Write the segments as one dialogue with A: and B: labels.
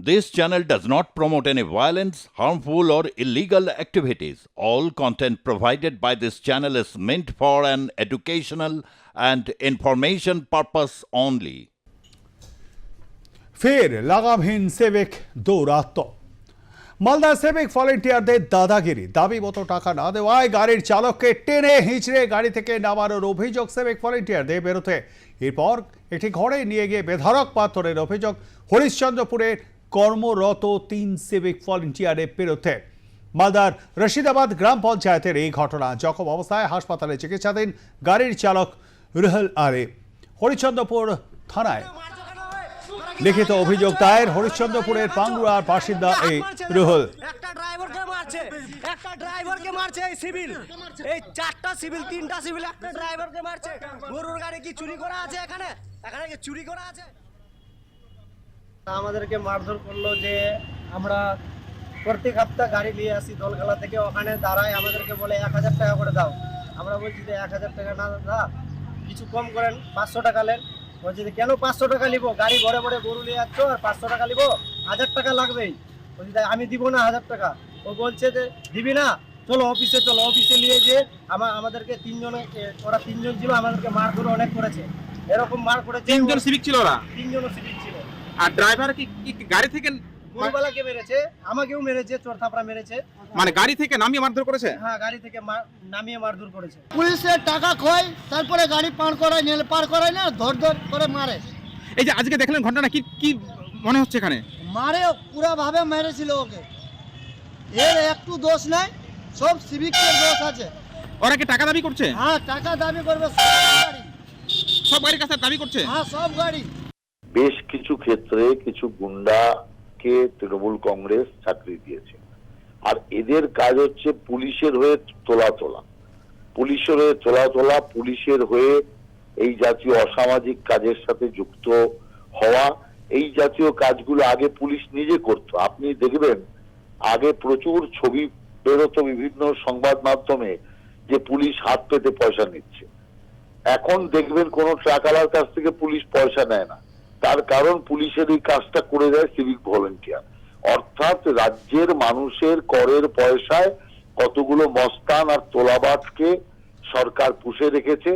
A: This channel does not promote any violence, harmful, or illegal activities. All content provided by this channel is meant for an educational and information purpose only.
B: ফের লাগামহীন সেবেক দৌরাত্ম মালদা সেবেক ভলেন্টিয়ারদের দাদাগিরি দাবি মতো টাকা না দেওয়ায় গাড়ির চালককে টেনে হিঁচড়ে গাড়ি থেকে নামানোর অভিযোগ সেবেক ভলেন্টিয়ারদের বেরোতে এরপর একটি ঘরে নিয়ে গিয়ে বেধড়ক পাথরের অভিযোগ হরিশ্চন্দ্রপুরের কর্মরত তিন সিভিক ভলেন্টিয়ারের বিরুদ্ধে মালদার রশিদাবাদ গ্রাম পঞ্চায়েতের এই ঘটনা জখম অবস্থায় হাসপাতালে চিকিৎসাধীন গাড়ির চালক রুহেল আরে। হরিশ্চন্দ্রপুর থানায় লিখিত অভিযোগ দায়ের হরিশ্চন্দ্রপুরের পাঙ্গুড়ার বাসিন্দা এই রুহুল।
C: একটা ড্রাইভারকে মারছে চারটা সিভিল তিনটা সিভিল গরুর গাড়ি কি চুরি করা আছে এখানে? এখানে চুরি করা আছে?
D: আমাদেরকে মারধর করল যে আমরা প্রত্যেক সপ্তাহ গাড়ি নিয়ে আসি দোলখালা থেকে ওখানে দাঁড়ায় আমাদেরকে বলে এক হাজার টাকা করে দাও। আমরা বলছি যে এক হাজার টাকা না দাদা কিছু কম করেন পাঁচশো টাকা নেন। বলছি যে কেন পাঁচশো টাকা নিব? গাড়ি ঘরে ঘরে গরু নিয়ে যাচ্ছ আর পাঁচশো টাকা নিব? হাজার টাকা লাগবেই। বলছি আমি দিব না হাজার টাকা। ও বলছে যে দিবি না চলো অফিসে চলো অফিসে নিয়ে যে আমার আমাদেরকে তিনজনে ওরা তিনজন ছিল আমাদেরকে মারধর অনেক করেছে। এরকম মার করেছে
E: তিনজন সিভিক ছিল ওরা?
D: তিনজন সিভিক
E: আর ড্রাইভার কি গাড়ি থেকে
D: গরুবালাকে মেরেছে আমাকেও মেরেছে চোর থাপড়া মেরেছে।
E: মানে গাড়ি থেকে নামিয়ে মারধর করেছে?
D: হ্যাঁ গাড়ি থেকে মার- নামিয়ে মারধর করেছে।
F: পুলিশের টাকা খোয় তারপরে গাড়ি পার করায় নেল পার করায় না ধর ধর করে মারে।
E: এই যে আজকে দেখলেন ঘটনা কি কি মনে হচ্ছে এখানে?
F: মারে পুরো ভাবে মেরেছিল ওকে। এর একটু দোষ নাই সব সিভিকের দোষ আছে।
E: ওরা কি টাকা দাবি করছে?
F: হ্যাঁ টাকা দাবি করবে সব গাড়ি।
E: সব গাড়ির কাছে দাবি করছে?
F: হ্যাঁ সব গাড়ি।
G: বেশ কিছু ক্ষেত্রে কিছু গুন্ডাকে তৃণমূল কংগ্রেস চাকরি দিয়েছে। আর এদের কাজ হচ্ছে পুলিশের হয়ে তোলা তোলা। পুলিশের হয়ে তোলা তোলা, পুলিশের হয়ে এই জাতীয় অসামাজিক কাজের সাথে যুক্ত হওয়া, এই জাতীয় কাজগুলো আগে পুলিশ নিজে করতো। আপনি দেখবেন, আগে প্রচুর ছবি বেরোতো বিভিন্ন সংবাদ মাধ্যমে যে পুলিশ হাত পেতে পয়সা নিচ্ছে। এখন দেখবেন কোন ট্রাকালার কাছ থেকে পুলিশ পয়সা নেয় না। তার কারণ পুলিশের এই কাজটা করে দেয় সিভিক ভলেন্টিয়ার অর্থাৎ রাজ্যের মানুষের করের পয়সায় কতগুলো মস্তান আর তোলাবাজকে সরকার পুষে রেখেছে,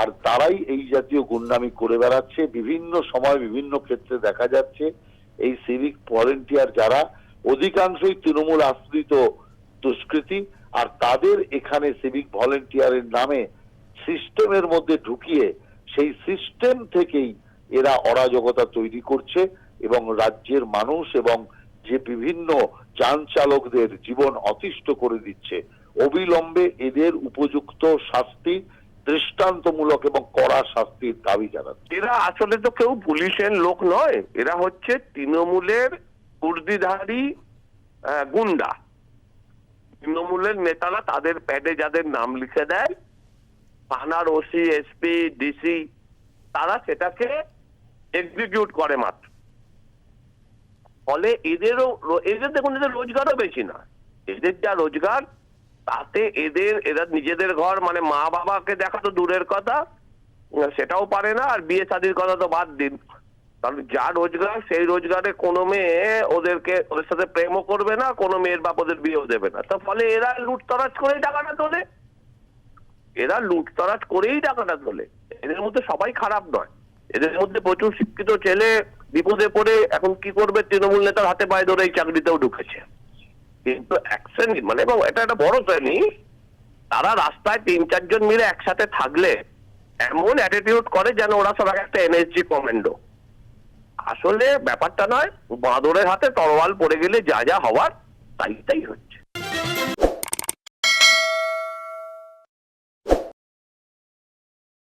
G: আর তারাই এই জাতীয় গুন্ডামি করে বেড়াচ্ছে। বিভিন্ন সময় বিভিন্ন ক্ষেত্রে দেখা যাচ্ছে এই সিভিক ভলেন্টিয়ার যারা অধিকাংশই তৃণমূল আশ্রিত দুষ্কৃতী, আর তাদের এখানে সিভিক ভলেন্টিয়ারের নামে সিস্টেমের মধ্যে ঢুকিয়ে সেই সিস্টেম থেকেই এরা অরাজকতা তৈরি করছে এবং রাজ্যের মানুষ এবং যে বিভিন্ন যান চালকদের জীবন অতিষ্ঠ করে দিচ্ছে। অবিলম্বে এদের উপযুক্ত শাস্তি দৃষ্টান্তমূলক এবং কড়া শাস্তির দাবি জানাচ্ছে।
H: এরা আসলে তো কেউ পুলিশের লোক নয়। এরা হচ্ছে তৃণমূলের উর্দিধারী আহ, গুন্ডা। তৃণমূলের নেতারা তাদের প্যাডে যাদের নাম লিখে দেয় থানার ওসি এসপি ডিসি তারা সেটাকে এক্সিকিউট করে মাত্র। ফলে এদেরও এদের দেখুন, এদের রোজগারও বেশি না। এদের যা রোজগার, তাতে এদের, এরা নিজেদের ঘর মানে মা বাবাকে দেখা তো দূরের কথা, সেটাও পারে না, আর বিয়ে শাদির কথা তো বাদ দিন। কারণ যা রোজগার, সেই রোজগারে কোনো মেয়ে ওদেরকে, ওদের সাথে প্রেমও করবে না, কোনো মেয়ের বাপ ওদের বিয়েও দেবে না। তো ফলে এরা লুটতরাজ করেই টাকাটা তোলে। এরা লুটতরাজ করেই টাকাটা তোলে। এদের মধ্যে সবাই খারাপ নয়। এদের মধ্যে প্রচুর শিক্ষিত ছেলে বিপদে পড়ে এখন কি করবে তৃণমূল নেতার হাতে পায়ে ধরে এই চাকরিতেও ঢুকেছে। কিন্তু এক শ্রেণি মানে এবং এটা একটা বড় শ্রেণি, তারা রাস্তায় তিন, চারজন মিলে একসাথে থাকলে এমন অ্যাটিটিউড করে যেন ওরা সব এক একটা এনএসজি কমান্ডো আসলে ব্যাপারটা নয়, বাঁদরের হাতে তরোয়াল পড়ে গেলে যা যা হওয়ার তাই তাই হচ্ছে।